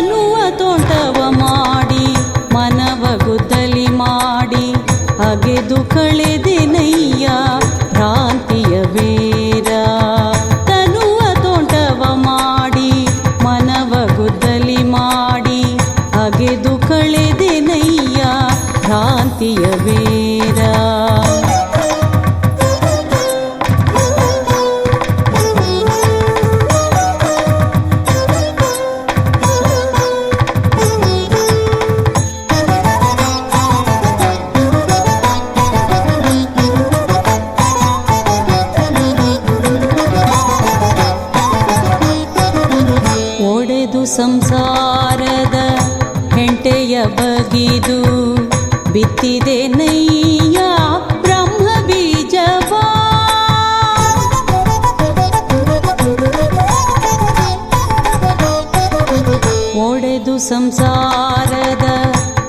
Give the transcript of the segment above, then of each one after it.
ತನುವ ತೋಟವ ಮಾಡಿ, ಮನವ ಗುದ್ದಲಿ ಮಾಡಿ, ಅಗೆದು ಕಳೆದೆನಯ್ಯ ಭ್ರಾಂತಿಯ ವೇರ ತನುವ ತೋಟವ ಮಾಡಿ, ಮನವ ಗುದ್ದಲಿ ಮಾಡಿ, ಅಗೆದು ಕಳೆದೆನಯ್ಯ ಭ್ರಾಂತಿಯ ಬೇರ. ಸಂಸಾರದ ಹೆಂಟೆಯ ಬಗಿದು ಬಿತ್ತಿದೆ ನೈಯ ಬ್ರಹ್ಮ ಬೀಜವ. ಒಡೆದು ಸಂಸಾರದ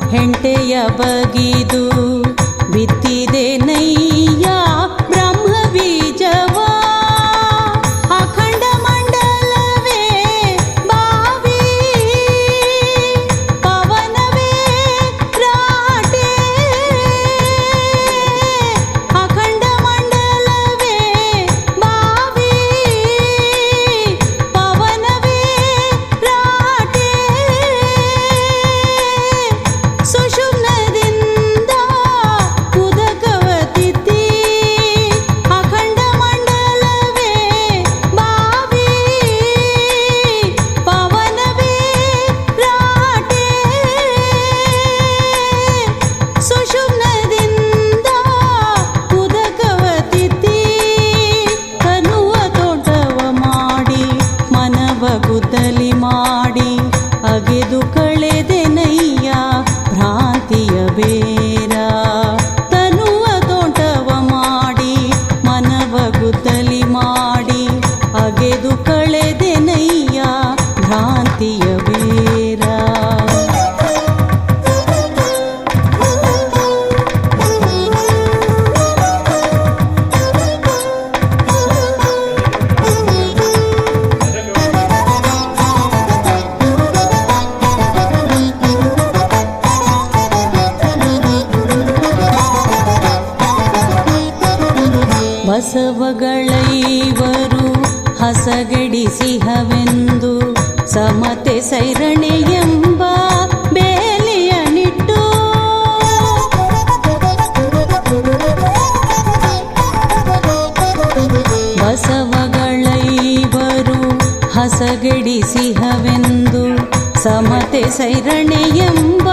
ಹೆಂಟೆಯ ಬಗಿದು ಬಿತ್ತಿದೆ ನಯ್ಯ ಮನವ ಬಸವಗಳೈವರು ಹಸಗಡಿಸಿಹವೆಂದು ಸಮತೆ ಸೈರಣೆ ಎಂಬ ಬೇಲಿಯ ನಿಟ್ಟು. ಬಸವಗಳೈವರು ಹಸಗಡಿಸಿಹವೆಂದು ಸಮತೆ ಸೈರಣೆ ಎಂಬ